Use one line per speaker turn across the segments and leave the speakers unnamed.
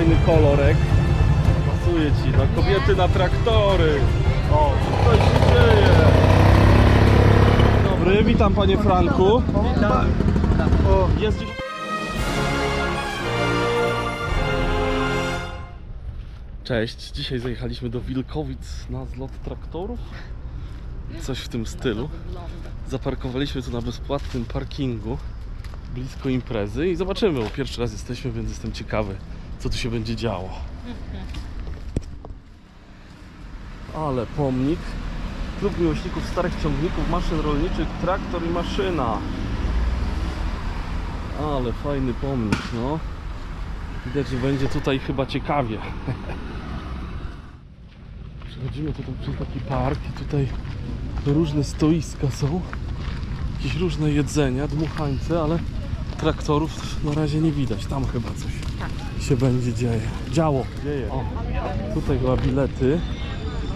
fajny kolorek. Pasuje ci na kobiety na traktory. O, coś się dzieje. Dobry, witam panie Franku. O, jest dziś... Cześć, dzisiaj zajechaliśmy do Wilkowic na zlot traktorów. Coś w tym stylu. Zaparkowaliśmy tu na bezpłatnym parkingu blisko imprezy i zobaczymy, bo pierwszy raz jesteśmy, więc jestem ciekawy, co tu się będzie działo. Ale pomnik. Klub miłośników starych ciągników, maszyn rolniczych, traktor i maszyna. Ale fajny pomnik, no. Widać, że będzie tutaj chyba ciekawie. Przechodzimy tutaj przez taki park i tutaj różne stoiska są. Jakieś różne jedzenia, dmuchańce, ale traktorów na razie nie widać. Tam chyba coś się będzie dzieje. Działo. Dzieje. O, tutaj chyba bilety.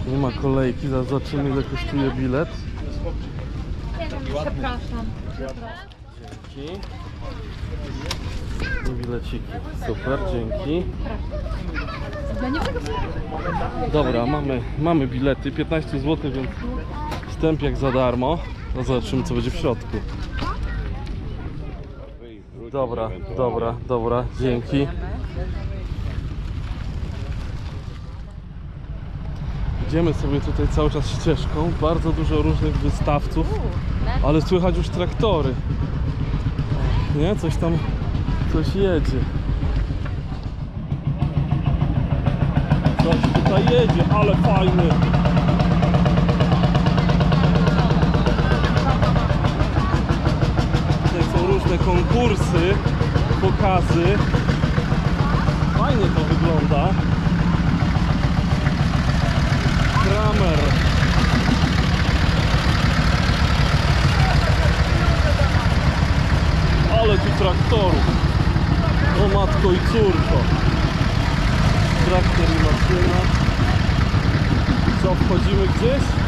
Nie ma kolejki, zaraz zobaczymy ile kosztuje bilet.
Przepraszam.
Dzięki. I bileciki. Super, dzięki. Dobra, mamy, mamy bilety, 15 zł, więc wstęp jak za darmo. No zobaczymy co będzie w środku. Dobra, dobra, dobra, dzięki. Idziemy sobie tutaj cały czas ścieżką. Bardzo dużo różnych wystawców, ale słychać już traktory. Nie? Coś tam, coś jedzie. Coś tutaj jedzie, ale fajny. Konkursy, pokazy. Fajnie to wygląda. Kramer. Ale tu traktorów. O matko i córko. Traktor i maszyna. Co, wchodzimy gdzieś?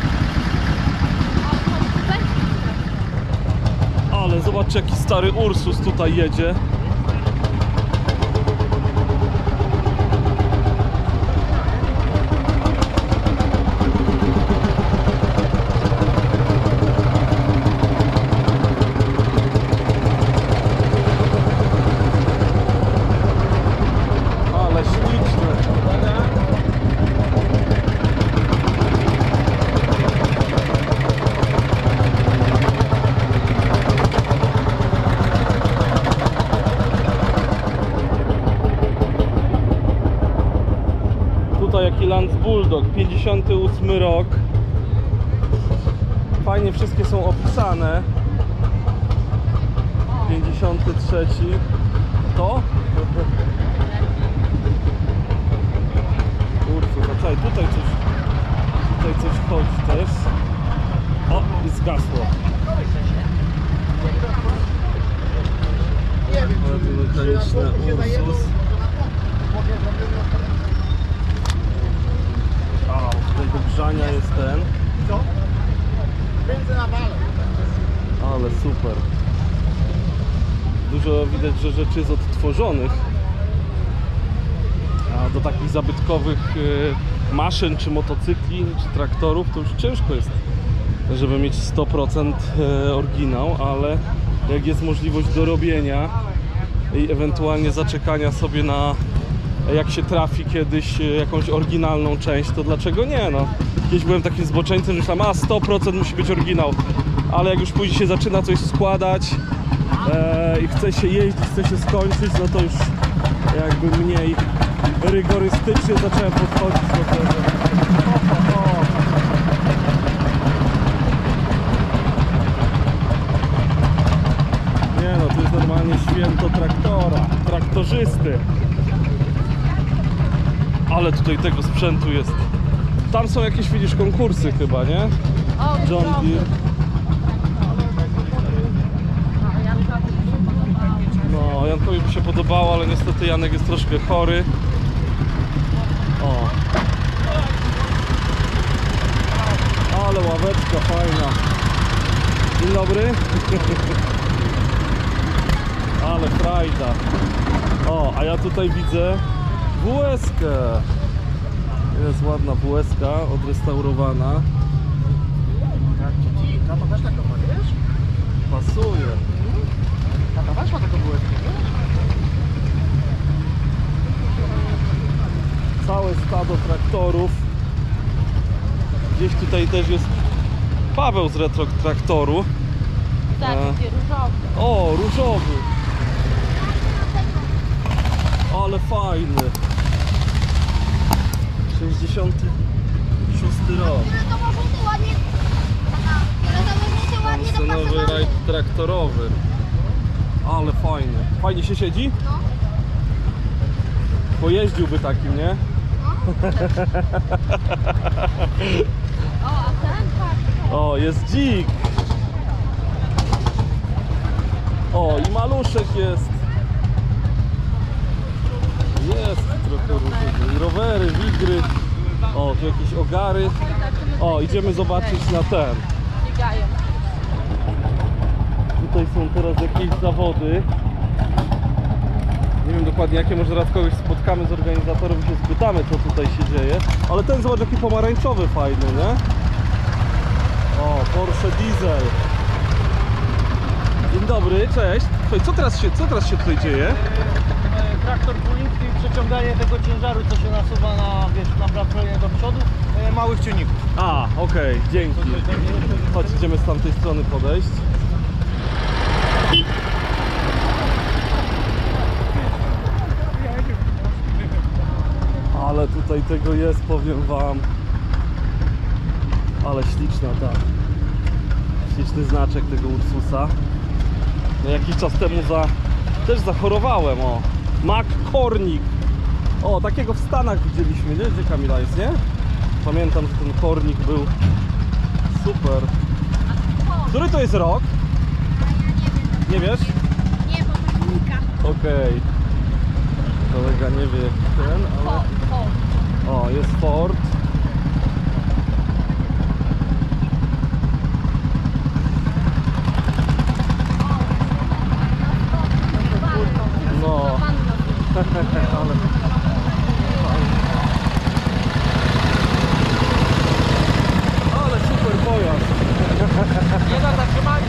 Ale zobaczcie jaki stary Ursus tutaj jedzie. Ale śliczne. Tutaj jaki Lance Bulldog, 58 rok. Fajnie wszystkie są opisane. 53. To? Kurczę, zaczekaj, tutaj coś, tutaj coś chodzi też. O, i zgasło. Bardzo mechaniczne Ursus. Tutaj do grzania jest ten. Ale super. Dużo widać, że rzeczy jest odtworzonych. A do takich zabytkowych e, maszyn, czy motocykli, czy traktorów, to już ciężko jest, żeby mieć 100% e, oryginał, ale jak jest możliwość dorobienia i ewentualnie zaczekania sobie na jak się trafi kiedyś e, jakąś oryginalną część, to dlaczego nie? No, kiedyś byłem takim zboczeńcem, że myślałem, a 100% musi być oryginał, ale jak już później się zaczyna coś składać e, i chce się jeździć, chce się skończyć, no to już jakby mniej rygorystycznie zacząłem podchodzić do tego. Nie no, to jest normalnie święto traktora, traktorzysty. Ale tutaj tego sprzętu jest. Tam są jakieś, widzisz, konkursy chyba, nie? John Deere. No, Jankowi by się podobało, ale niestety niestety Janek jest troszkę chory. O. Ale ławeczka fajna. Dzień dobry. Ale frajda. O, a ja tutaj widzę WS-kę. Jest ładna WS-ka, odrestaurowana.
Tata też taką ma, wiesz?
Pasuje.
Tata też ma taką wiesz?
Całe stado traktorów. Gdzieś tutaj też jest Paweł z retro traktoru.
Tak,
A.
takie różowe.
O, różowy. Ale fajny. 66 rok.
Nowy
rajd traktorowy. Ale fajny. Fajnie się siedzi?
No.
Pojeździłby takim, nie?
O, a ten.
O, jest dzik. O, i maluszek jest. Jest trochę różnych. Rowery, wigry. O, tu jakieś ogary. O, idziemy zobaczyć na ten.
Biegają.
Tutaj są teraz jakieś zawody. Nie wiem dokładnie jakie, może raz kogoś spotkamy z organizatorów i się spytamy co tutaj się dzieje. Ale ten zobacz jaki pomarańczowy fajny, nie? O, Porsche Diesel. Dzień dobry, cześć. Słuchaj, co teraz się, co teraz się tutaj dzieje?
Traktor puliński i przeciąganie tego ciężaru, co się nasuwa na, wiesz, na platformie do przodu, e, małych ciągników.
A, okej, dzięki. Chodź, idziemy z tamtej strony podejść. Ale tutaj tego jest, powiem wam. Ale śliczna ta. Śliczny znaczek tego Ursusa. No jakiś czas temu za... też zachorowałem, o. Mac Kornik. O, takiego w Stanach widzieliśmy, nie? Gdzie Kamila jest, nie? Pamiętam, że ten kornik był super. Który to jest rok? Nie wiesz?
Nie, bo to silnika.
Okej. Kolega nie wie ten, ale...
O,
jest Ford. No. Ale... Ale super pojazd.
Nie da zatrzymać.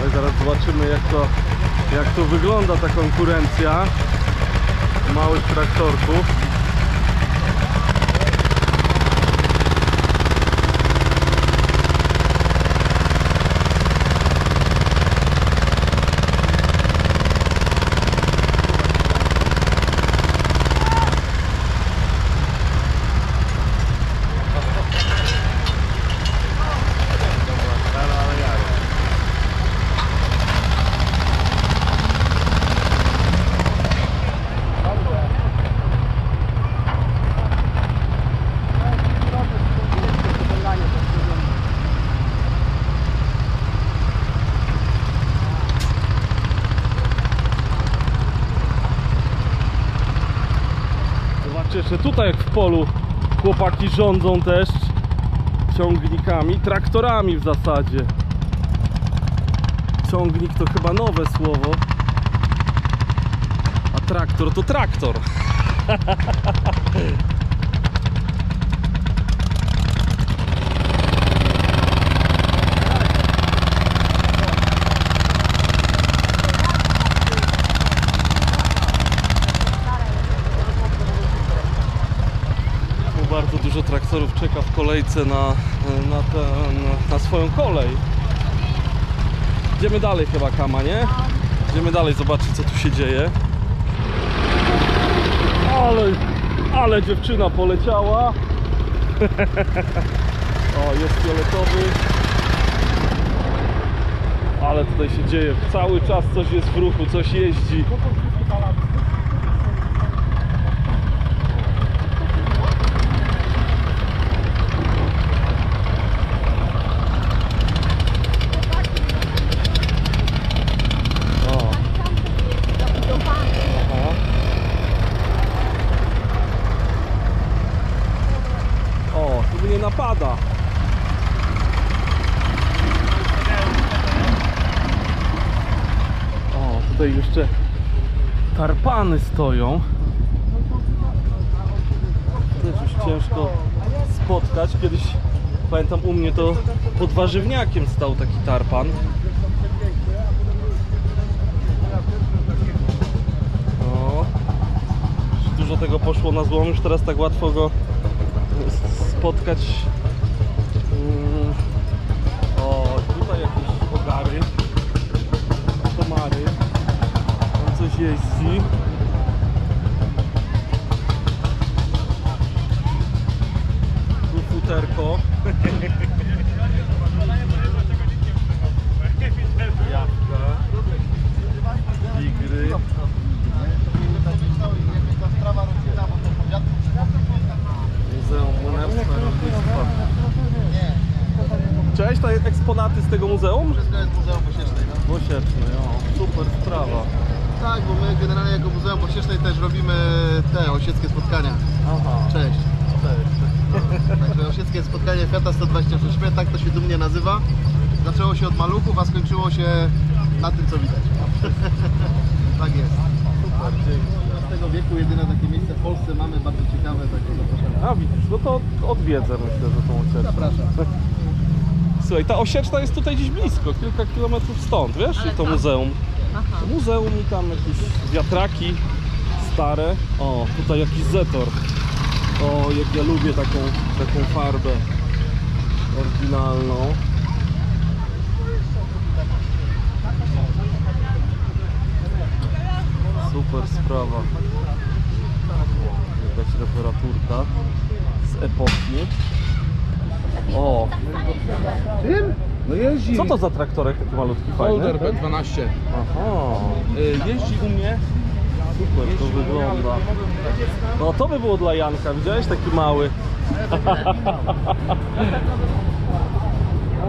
Ale zaraz zobaczymy jak to, jak to wygląda ta konkurencja małych traktorków. Zobaczcie jeszcze tutaj jak w polu chłopaki rządzą też ciągnikami, traktorami w zasadzie. Ciągnik to chyba nowe słowo. A traktor to traktor. Tu bardzo czeka w kolejce na, na, te, na, na swoją kolej. Idziemy dalej chyba Kama, nie? Idziemy dalej zobaczyć co tu się dzieje. Ale, ale dziewczyna poleciała. o, jest fioletowy. Ale tutaj się dzieje. Cały czas coś jest w ruchu, coś jeździ. Tarpany stoją. Też już ciężko spotkać. Kiedyś pamiętam u mnie to pod warzywniakiem stał taki tarpan. O, dużo tego poszło na złom, już teraz tak łatwo go spotkać. Mm. O, tutaj jakieś ogary, komary, tam coś jeździ. Futerko. Jabłka. Tigry. Muzeum Młynarstwa Rolnictwa. Cześć, to jest eksponaty z tego muzeum?
Wszystko jest Muzeum Posiecznej, no.
Wosieczny, o, super sprawa.
Tak, bo my generalnie jako Muzeum Posiecznej też robimy te osieckie spotkania.
Aha.
Cześć. Także osieckie spotkanie Fiata 126 P, tak to się dumnie nazywa. Zaczęło się od maluchów, a skończyło się na tym, co widać. tak jest.
Super,
tego wieku jedyne takie miejsce w Polsce mamy, bardzo ciekawe, także zapraszamy.
A widzisz, no to odwiedzę myślę, że tą osieczną.
Zapraszam.
Słuchaj, ta osieczna jest tutaj gdzieś blisko, kilka kilometrów stąd, wiesz? I to muzeum.
Aha.
Muzeum i tam jakieś wiatraki stare. O, tutaj jakiś zetor. O, jak ja lubię taką, taką farbę oryginalną. Super sprawa. Jakaś reparaturka z epoki. O,
Tym? No jeździ.
co to za traktorek taki malutki fajny?
Holder B12.
Aha, y, jeździ u mnie. Super to wygląda. No to by było dla Janka, widziałeś taki mały?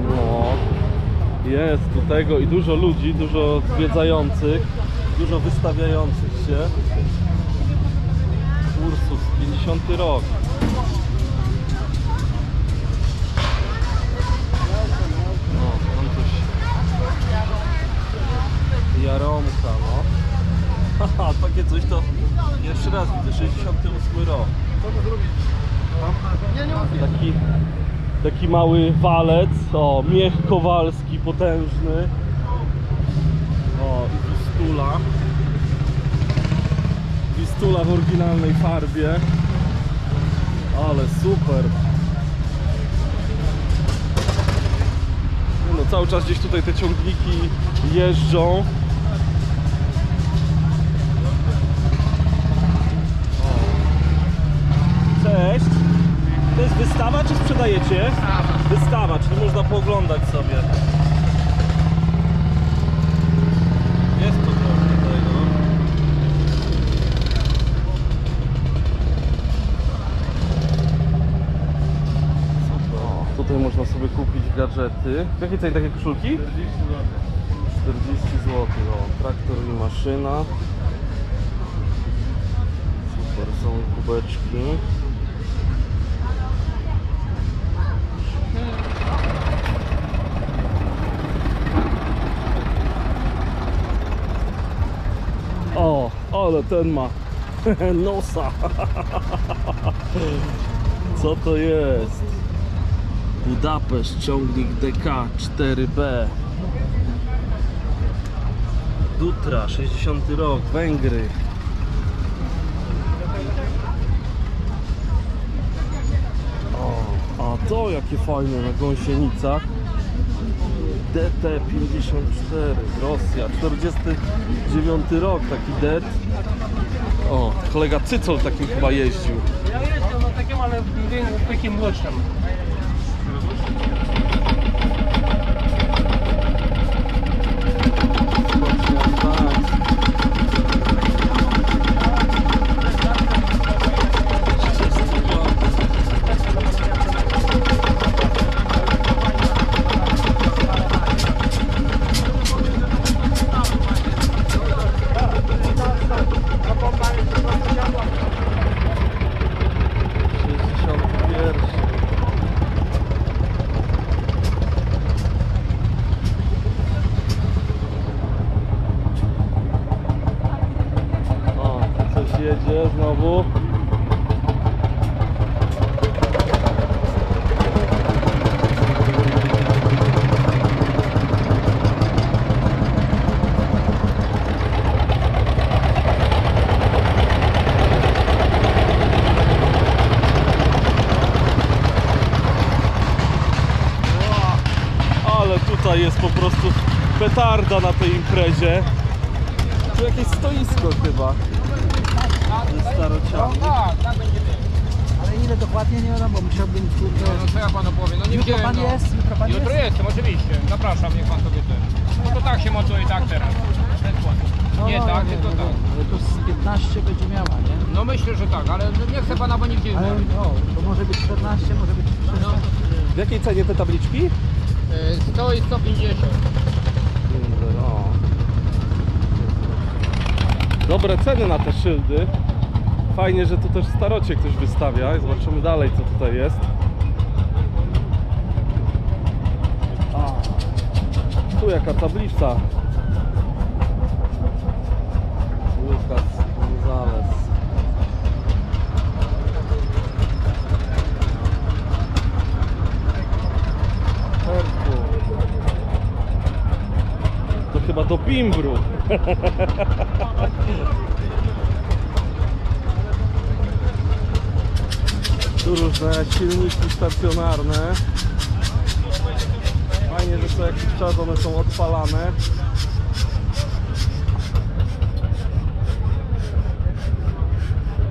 No, jest tu tego i dużo ludzi, dużo zwiedzających, dużo wystawiających się. Ursus, 50 rok. No, tam coś Jaromka, no. Haha, takie coś to pierwszy raz widzę, 68 rok. Taki, taki mały walec, o, miech kowalski potężny. O, i Wistula. Wistula w oryginalnej farbie. Ale super. No cały czas gdzieś tutaj te ciągniki jeżdżą. Cześć. To jest wystawa czy sprzedajecie? Wystawa, czyli można pooglądać sobie. Jest to trochę tego. Super. Tutaj można sobie kupić gadżety. W jakiej cenie takie koszulki? 40 zł. O, traktor i maszyna. Super, są kubeczki. O, ale ten ma nosa. Co to jest? Budapeszt, ciągnik DK 4B. Dutra, 60 rok, Węgry. O, a to jakie fajne na gąsienicach. DT54, Rosja, 49 rok, taki det. O, kolega Cycol takim chyba jeździł.
Ja jestem na takim, ale w takim młodszym.
Prostu petarda na tej imprezie. Tu jakieś stoisko chyba. Ze starociami.
Ale ile dokładnie nie wiadomo, bo musiałbym kurde...
No co ja panu powiem, no nie
Jutro
wiem,
pan
no.
jest? Jutro pan
Jutro
jest?
jestem, oczywiście. Zapraszam, niech pan sobie ten. No to tak się mocuje tak teraz. Ten skład. Nie tak, nie to tak.
Ale to z 15 będzie miała, nie?
No myślę, że tak, ale nie chcę pana bo nigdzie
Ale
znaleźć.
no, to może być 14, może być 16.
W jakiej cenie te tabliczki?
Y, 100 i 150.
O. Dobre ceny na te szyldy. Fajnie, że tu też w starocie ktoś wystawia. Zobaczymy dalej, co tutaj jest. Tu jaka tablica. Lucas Gonzales. Herku. To chyba do bimbru. Tu różne silniki stacjonarne. Fajnie, że co jakiś czas one są odpalane.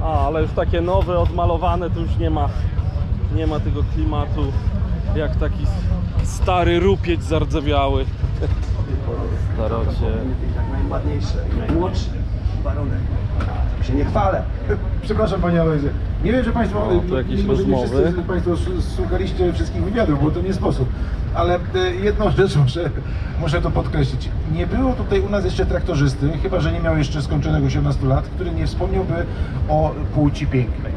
A, ale już takie nowe, odmalowane, to już nie ma, nie ma tego klimatu jak taki stary rupieć zardzewiały. Starocie.
najładniejsze, najmłodszy warunek. Się nie chwalę. Przepraszam Panie Alojzy. Nie wiem, że Państwo,
O, tu jakieś
może nie
rozmowy.
wszyscy Państwo s- słuchaliście wszystkich wywiadów, bo to nie sposób. Ale e, jedną rzecz muszę, muszę to podkreślić. Nie było tutaj u nas jeszcze traktorzysty, chyba że nie miał jeszcze skończonych 18 lat, który nie wspomniałby o płci pięknej.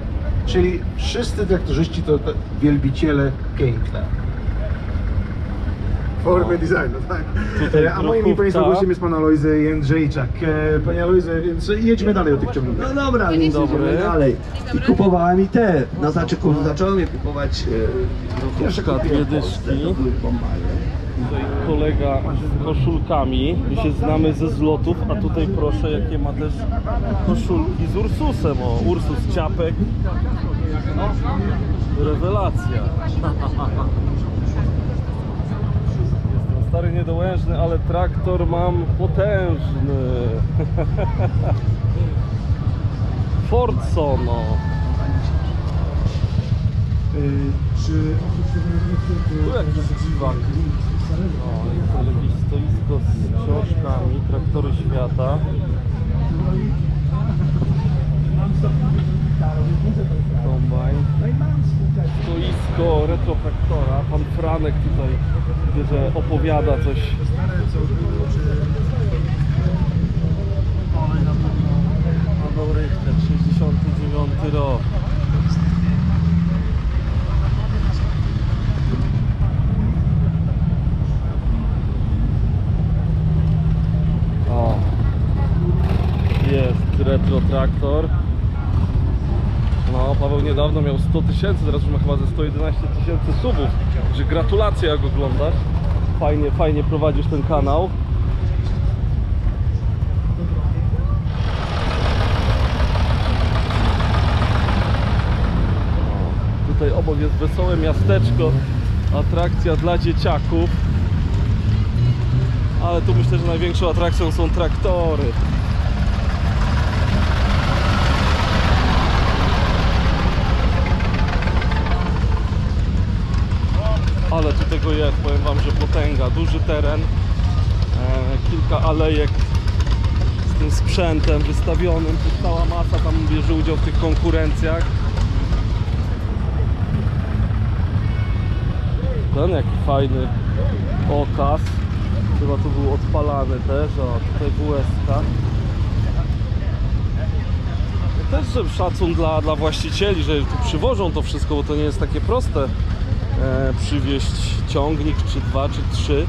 Czyli wszyscy traktorzyści to, to wielbiciele piękna. Formy designu, tak. E, A moim i. Państwa gościem jest Pan Alojzy Jędrzejczak. E, Panie Alojzy, więc jedźmy dalej o tych ciągnikach.
No dobra, więc
dobry.
idziemy dalej. I kupowałem i te. Na znaczy zacząłem je kupować e, pierwsze
dwie dyszki.
to były Bombaje.
Tutaj kolega z koszulkami. My się znamy ze zlotów, a tutaj proszę jakie ma też koszulki z Ursusem. O, Ursus Ciapek. No, rewelacja. Stary niedołężny, ale traktor mam potężny. Forcono.
Czy
Tu jakiś dziwak. O, jest to jakieś stoisko z książkami, traktory świata. Kombajn. Stoisko retrotraktora. Pan Franek tutaj że opowiada coś. Paweł Richter, 69 rok. O. Jest retro traktor. No, Paweł niedawno miał 100 tysięcy, teraz już ma chyba ze 111 tysięcy subów. Także gratulacje jak oglądasz. Fajnie, fajnie prowadzisz ten kanał. Tutaj obok jest wesołe miasteczko, atrakcja dla dzieciaków. Ale tu myślę, że największą atrakcją są traktory. Ale tu tego jest, powiem Wam, że potęga, duży teren, e, kilka alejek z tym sprzętem wystawionym, tu cała masa tam bierze udział w tych konkurencjach. Ten jaki fajny okaz, chyba tu był odpalany też, o tutaj WSK. Też że szacun dla, dla właścicieli, że tu przywożą to wszystko, bo to nie jest takie proste e, przywieźć ciągnik, czy dwa, czy trzy,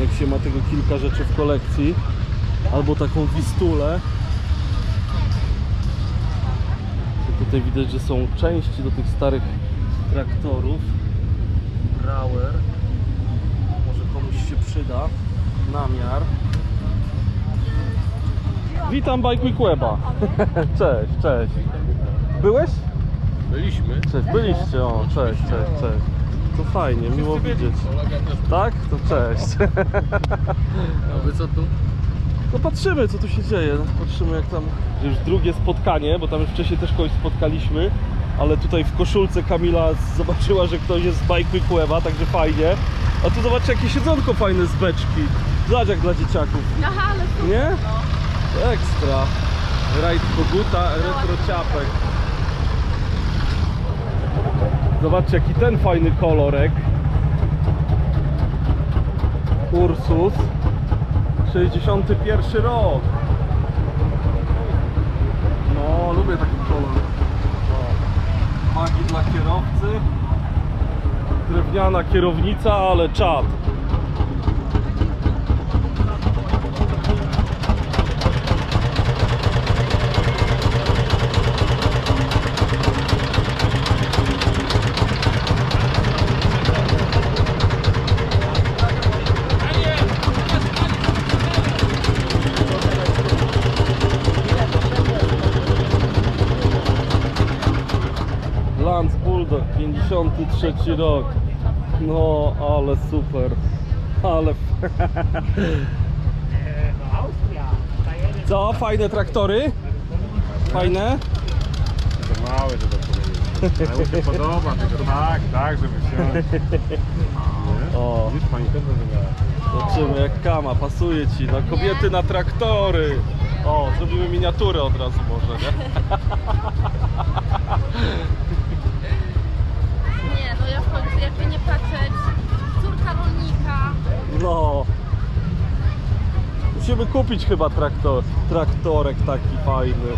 jak się ma tego kilka rzeczy w kolekcji, albo taką wistulę. Tutaj widać, że są części do tych starych traktorów. Brauer. Może komuś się przyda. Namiar. Witam Bike Week Weba. cześć, cześć. Byłeś?
Byliśmy.
Cześć, byliście. O, cześć, cześć, cześć. To fajnie, miło widzieć. Tak? To cześć.
A wy co tu?
No patrzymy co tu się dzieje, patrzymy jak tam już drugie spotkanie, bo tam już wcześniej też kogoś spotkaliśmy, ale tutaj w koszulce Kamila zobaczyła, że ktoś jest z Week Weba, także fajnie. A tu zobaczcie jakie siedzonko fajne z beczki. Zobacz jak dla dzieciaków,
Aha, ale super.
nie?
No.
Ekstra. Rajd Koguta, retro ciapek. Zobaczcie jaki ten fajny kolorek. Ursus. 61 rok. No, lubię taki kolor. O, Magi dla kierowcy. Drewniana kierownica, ale czad. Lance Bulldog 53 rok. No, ale super. Ale. Co? Fajne traktory? Fajne?
To małe, żeby powiedzieć. Ale mu się podoba, tylko tak, tak, żeby wziąć.
O,
Widzisz, pani też
zobaczymy jak kama, pasuje ci. No, kobiety na traktory. O, zrobimy miniaturę od razu może? Nie,
jakby nie patrzeć, córka rolnika.
No. Musimy kupić chyba traktor, traktorek taki fajny.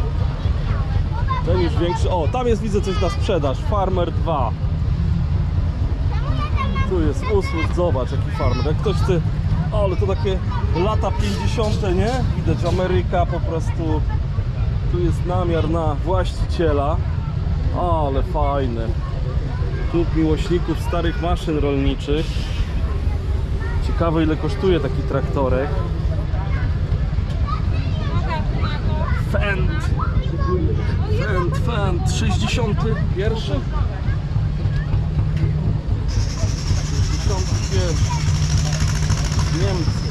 Ten już większy. O, tam jest widzę coś na sprzedaż. Farmer 2. Tu jest usług, zobacz jaki farmer. Jak ktoś chce. O, ale to takie lata 50, nie? Widać Ameryka po prostu. Tu jest namiar na właściciela. O, ale fajne. Klub miłośników starych maszyn rolniczych. Ciekawe ile kosztuje taki traktorek. Fend. Fend, Fend. 61. 61. Niemcy.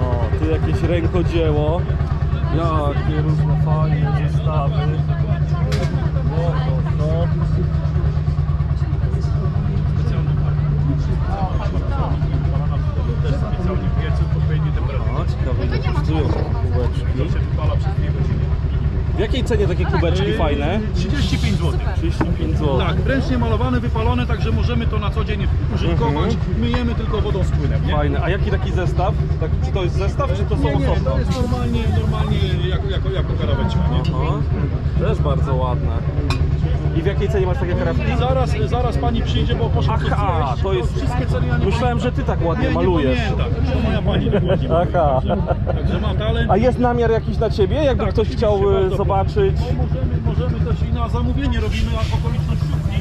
O, tu jakieś rękodzieło. Jakie różne fajne zestawy. No, no, no. O, ciekawe ile kosztują kubeczki. W jakiej cenie takie kubeczki fajne?
35 zł.
35 zł.
Tak, ręcznie malowane, wypalone, także możemy to na co dzień użytkować. Myjemy tylko wodą z płynem, nie?
Fajne. A jaki taki zestaw? Tak, czy to jest zestaw, czy to są
Nie, nie,
osobno?
to jest normalnie, normalnie jako, jako, jako karaweczka, nie?
Aha. Też bardzo ładne. I w jakiej cenie masz takie karawki?
Zaraz, zaraz pani przyjdzie, bo poszła
Aha,
zjeść,
to jest...
Wszystkie ceny ja nie
Myślałem, że ty tak ładnie
nie,
malujesz.
Nie pamiętam, to moja pani dokładnie maluje,
Aha.
Także, ma talent.
A jest namiar jakiś na ciebie? Jakby
Tak,
ktoś
oczywiście,
chciał e,
bardzo
zobaczyć.
No, możemy, możemy też i na zamówienie robimy okoliczność sztuki.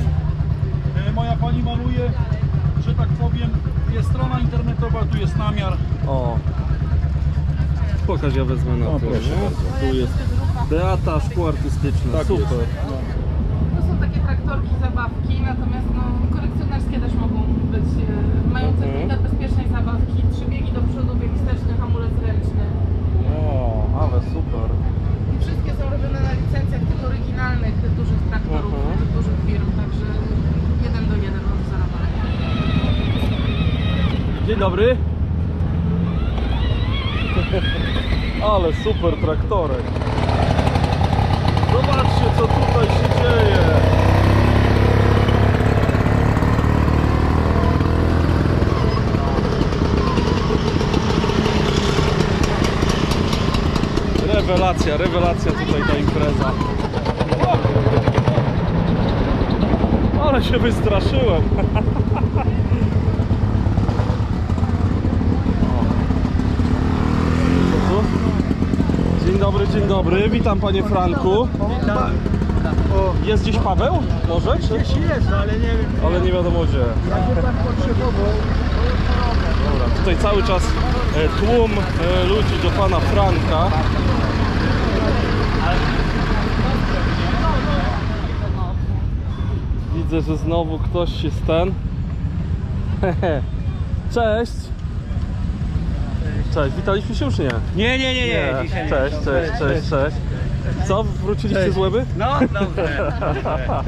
E, Moja pani maluje, że tak powiem, jest strona internetowa, tu jest namiar.
O. Pokaż, ja wezmę na to.
proszę
nie? Tu jest Beata, szkło artystyczne.
Tak
Super.
Traktorki, zabawki, natomiast no, kolekcjonerskie też mogą być, e, mają
Mhm.
bezpiecznej zabawki, trzy biegi do przodu, bieg wsteczny, hamulec ręczny.
O, ale super.
I wszystkie są robione na licencjach tych oryginalnych, dużych traktorów,
Mhm.
tych dużych firm, także jeden do jeden odwzorowane.
Dzień dobry. Ale super traktorek. rewelacja, rewelacja tutaj ta impreza. Ale się wystraszyłem. Dzień dobry, dzień dobry. Witam panie Franku. Witam. Jest gdzieś Paweł? Może? Czy?
Gdzieś jest, no, ale nie wiem.
Ale nie wiadomo gdzie.
Jakby tak potrzebował.
Dobra, tutaj cały czas e, tłum e, ludzi do pana Franka. Widzę, że znowu ktoś jest ten. Cześć. Cześć, witaliśmy się już nie?
Nie, nie, nie, nie. dzisiaj nie.
Cześć, cześć, cześć, cześć. Co, wróciliście z Łeby?
No, dobrze.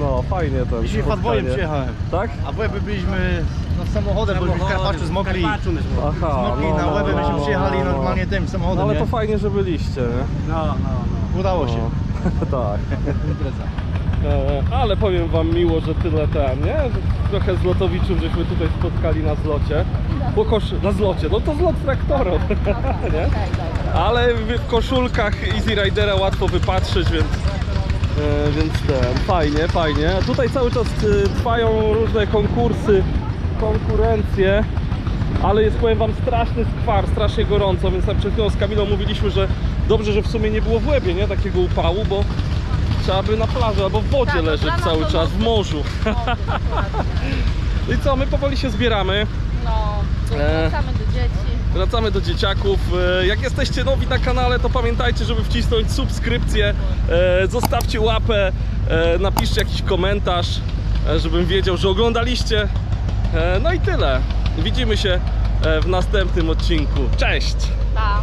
No, fajnie to.
Dzisiaj
spotkanie.
przyjechałem.
Tak?
A w Łeby byliśmy no, samochodem, bo w Karpaczu zmokli.
Aha,
Zmokli na Łeby, myśmy przyjechali normalnie tym
No,
samochodem,
ale
nie?
to fajnie, że byliście, nie?
No, no, no. Udało się.
No, tak. E, Ale powiem wam miło, że tyle ten, nie? Że Trochę zlotowiczów żeśmy tutaj spotkali na zlocie. Bo kosz... na zlocie, no to zlot traktora, nie? Ale w w koszulkach Easy Ridera łatwo wypatrzeć, więc, e, więc ten, fajnie, fajnie. Tutaj cały czas e, trwają różne konkursy, konkurencje. Ale jest, powiem wam, straszny skwar, strasznie gorąco, więc tak przed chwilą z Kamilą mówiliśmy, że dobrze, że w sumie nie było w łebie, nie? Takiego upału, bo trzeba by na plaży albo w wodzie
Tak, no
leżeć
dla nas
cały
to
czas, w morzu. I co, my powoli się zbieramy.
No,
E.
wracamy do dzieci.
Wracamy do dzieciaków. E, Jak jesteście nowi na kanale, to pamiętajcie, żeby wcisnąć subskrypcję, e, zostawcie łapę, e, napiszcie jakiś komentarz, e, żebym wiedział, że oglądaliście. E, No i tyle. Widzimy się e, w następnym odcinku. Cześć!
Pa.